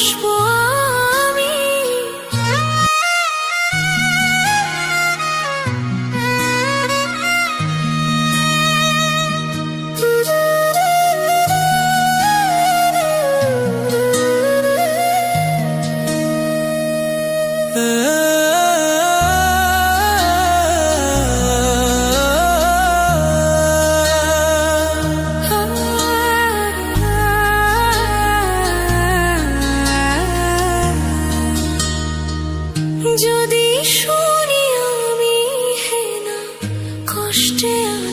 说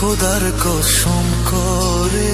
খোদার কসম করে।